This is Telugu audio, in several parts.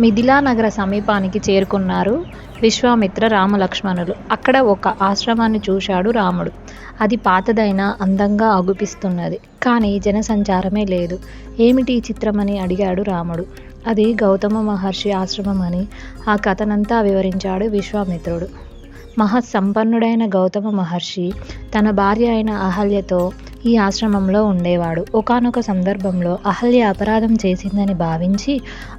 మిథిలా నగర సమీపానికి చేరుకున్నారు విశ్వామిత్ర రామలక్ష్మణులు. అక్కడ ఒక ఆశ్రమాన్ని చూశాడు రాముడు. అది పాతదైన అందంగా అగుపిస్తున్నది కానీ జనసంచారమే లేదు. ఏమిటి ఈ చిత్రమని అడిగాడు రాముడు. అది గౌతమ మహర్షి ఆశ్రమం అని ఆ కథనంతా వివరించాడు విశ్వామిత్రుడు. మహత్సంపన్నుడైన గౌతమ మహర్షి తన భార్య అయిన అహల్యతో ఈ ఆశ్రమంలో ఉండేవాడు. ఒకానొక సందర్భంలో అహల్య అపరాధం చేసిందని భావించి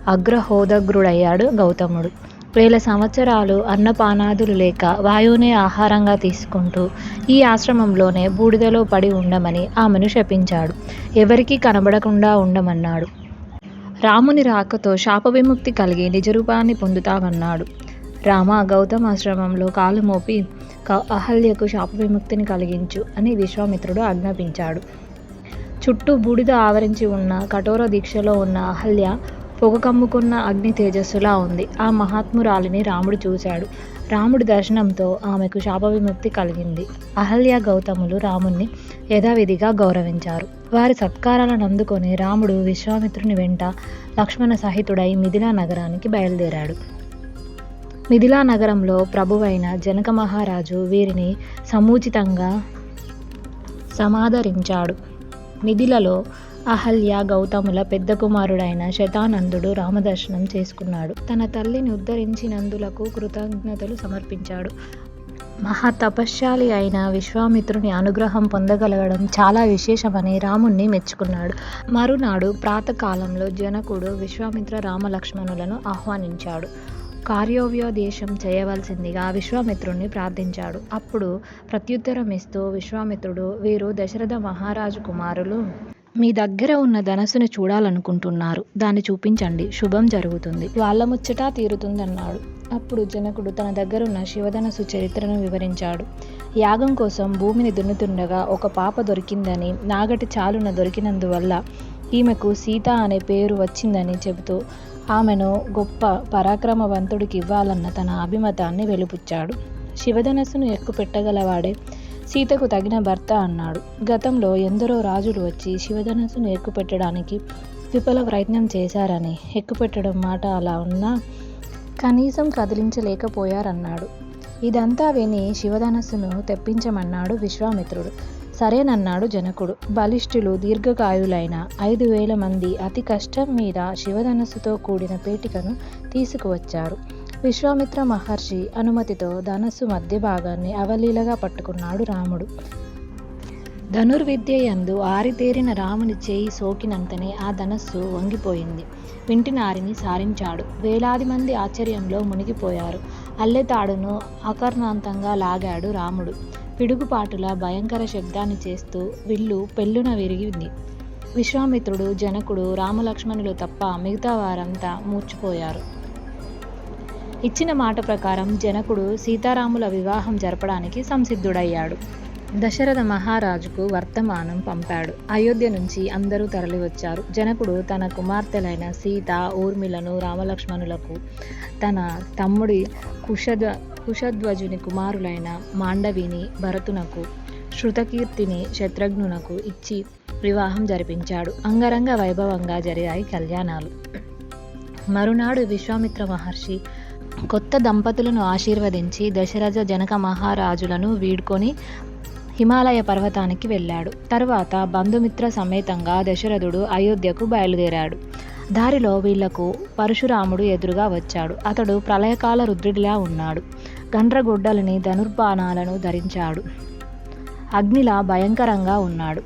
అగ్రహోదగ్రుడయ్యాడు గౌతముడు. వేల సంవత్సరాలు అన్నపానాదులు లేక వాయువునే ఆహారంగా తీసుకుంటూ ఈ ఆశ్రమంలోనే బూడిదలో పడి ఉండమని ఆమెను శపించాడు. ఎవరికీ కనబడకుండా ఉండమన్నాడు. రాముని రాకతో శాప విముక్తి కలిగి నిజరూపాన్ని పొందుతామన్నాడు. రామ గౌతమాశ్రమంలో కాలు మోపి క- అహల్యకు శాప విముక్తిని కలిగించు అని విశ్వామిత్రుడు ఆజ్ఞాపించాడు. చుట్టూ బూడిద ఆవరించి ఉన్న కఠోర దీక్షలో ఉన్న అహల్య పొగ కమ్ముకున్న అగ్ని తేజస్సులా ఉంది. ఆ మహాత్మురాలిని రాముడు చూశాడు. రాముడి దర్శనంతో ఆమెకు శాప విముక్తి కలిగింది. అహల్య గౌతములు రాముణ్ణి యథావిధిగా గౌరవించారు. వారి సత్కారాలను అందుకొని రాముడు విశ్వామిత్రుని వెంట లక్ష్మణ సహితుడై మిథిలా నగరానికి బయలుదేరాడు. మిథిలా నగరంలో ప్రభువైన జనక మహారాజు వీరిని సముచితంగా సమాదరించాడు. మిథిలలో అహల్య గౌతముల పెద్ద కుమారుడైన శతానందుడు రామదర్శనం చేసుకున్నాడు. తన తల్లిని ఉద్ధరించినందులకు కృతజ్ఞతలు సమర్పించాడు. మహా తపశ్శాలి అయిన విశ్వామిత్రుని అనుగ్రహం పొందగలగడం చాలా విశేషమని రాముణ్ణి మెచ్చుకున్నాడు. మరునాడు ప్రాతకాలంలో జనకుడు విశ్వామిత్ర రామలక్ష్మణులను ఆహ్వానించాడు. కార్యోవ్యోదేశం చేయవలసిందిగా విశ్వామిత్రుణ్ణి ప్రార్థించాడు. అప్పుడు ప్రత్యుత్తరం ఇస్తూ విశ్వామిత్రుడు వీరు దశరథ మహారాజు కుమారులు. మీ దగ్గర ఉన్న ధనస్సును చూడాలనుకుంటున్నారు. దాన్ని చూపించండి. శుభం జరుగుతుంది. వాళ్ళ ముచ్చట తీరుతుందన్నాడు. అప్పుడు జనకుడు తన దగ్గరున్న శివధనసు చరిత్రను వివరించాడు. యాగం కోసం భూమిని దున్నుతుండగా ఒక పాప దొరికిందని నాగటి చాలున దొరికినందువల్ల ఈమెకు సీత అనే పేరు వచ్చిందని చెబుతూ ఆమెను గొప్ప పరాక్రమవంతుడికి ఇవ్వాలన్న తన అభిమతాన్ని వెలుపుచ్చాడు. శివధనస్సును ఎక్కుపెట్టగలవాడే సీతకు తగిన భర్త అన్నాడు. గతంలో ఎందరో రాజులు వచ్చి శివధనస్సును ఎక్కుపెట్టడానికి విఫల ప్రయత్నం చేశారని ఎక్కుపెట్టడం మాట అలా ఉన్నా కనీసం కదిలించలేకపోయారన్నాడు. ఇదంతా విని శివధనస్సును తెప్పించమన్నాడు విశ్వామిత్రుడు. సరేనన్నాడు జనకుడు. బలిష్ఠులు దీర్ఘకాయులైన ఐదు వేల మంది అతి కష్టం మీద శివధనస్సుతో కూడిన పేటికను తీసుకువచ్చారు. విశ్వామిత్ర మహర్షి అనుమతితో ధనస్సు మధ్య భాగాన్ని అవలీలగా పట్టుకున్నాడు రాముడు. ధనుర్విద్య యందు ఆరితేరిన రాముని చేయి సోకినంతనే ఆ ధనస్సు వంగిపోయింది. వింటినారిని సారించాడు. వేలాది మంది ఆశ్చర్యంలో మునిగిపోయారు. అల్లెతాడును అకర్ణాంతంగా లాగాడు రాముడు. పిడుగుపాటుల భయంకర శబ్దాన్ని చేస్తూ విల్లు పెళ్ళున విరిగింది. విశ్వామిత్రుడు జనకుడు రామలక్ష్మణులు తప్ప మిగతా వారంతా మూర్చిపోయారు. ఇచ్చిన మాట ప్రకారం జనకుడు సీతారాముల వివాహం జరపడానికి సంసిద్ధుడయ్యాడు. దశరథ మహారాజుకు వర్తమానం పంపాడు. అయోధ్య నుంచి అందరూ తరలివచ్చారు. జనకుడు తన కుమార్తెలైన సీత ఊర్మిలను రామలక్ష్మణులకు తన తమ్ముడి కుషద కుషధ్వజుని కుమారులైన మాండవిని భరతునకు శృతకీర్తిని శత్రుఘ్నునకు ఇచ్చి వివాహం జరిపించాడు. అంగరంగ వైభవంగా జరిగాయి కళ్యాణాలు. మరునాడు విశ్వామిత్ర మహర్షి కొత్త దంపతులను ఆశీర్వదించి దశరథ జనక మహారాజులను వీడ్కొని హిమాలయ పర్వతానికి వెళ్ళాడు. తర్వాత బంధుమిత్ర సమేతంగా దశరథుడు అయోధ్యకు బయలుదేరాడు. దారిలో వీళ్ళకు పరశురాముడు ఎదురుగా వచ్చాడు. అతడు ప్రళయకాల రుద్రుడిలా ఉన్నాడు. గండ్రగొడ్డలని ధనుర్బాణాలను ధరించాడు. అగ్నిలా భయంకరంగా ఉన్నాడు.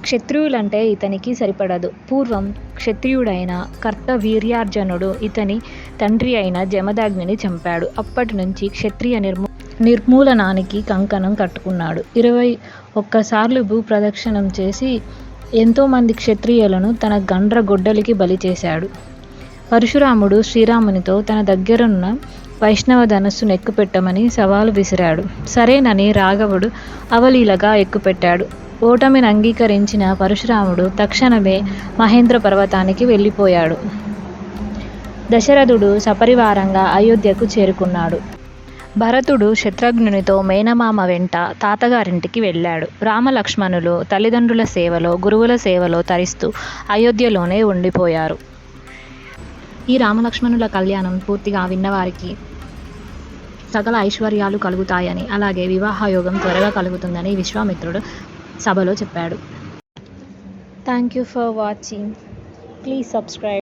క్షత్రియులంటే ఇతనికి సరిపడదు. పూర్వం క్షత్రియుడైన కర్తవీర్యార్జనుడు ఇతని తండ్రి అయిన జమదగ్నిని చంపాడు. అప్పటి నుంచి క్షత్రియ నిర్మూ నిర్మూలనానికి కంకణం కట్టుకున్నాడు. ఇరవై ఒక్కసార్లు భూప్రదక్షిణం చేసి ఎంతోమంది క్షత్రియులను తన గండ్ర గొడ్డలికి బలి చేశాడు. పరశురాముడు శ్రీరామునితో తన దగ్గరున్న వైష్ణవ ధనస్సును ఎక్కుపెట్టమని సవాలు విసిరాడు. సరేనని రాఘవుడు అవలీలగా ఎక్కుపెట్టాడు. ఓటమిని అంగీకరించిన పరశురాముడు తక్షణమే మహేంద్ర పర్వతానికి వెళ్ళిపోయాడు. దశరథుడు సపరివారంగా అయోధ్యకు చేరుకున్నాడు. భరతుడు శత్రుఘ్నునితో మేనమామ వెంట తాతగారింటికి వెళ్ళాడు. రామలక్ష్మణులు తల్లిదండ్రుల సేవలో గురువుల సేవలో తరిస్తూ అయోధ్యలోనే ఉండిపోయారు. ఈ రామలక్ష్మణుల కళ్యాణం పూర్తిగా విన్నవారికి సకల ఐశ్వర్యాలు కలుగుతాయని అలాగే వివాహయోగం త్వరగా కలుగుతుందని విశ్వామిత్రుడు సభలో చెప్పాడు. Thank you for watching please subscribe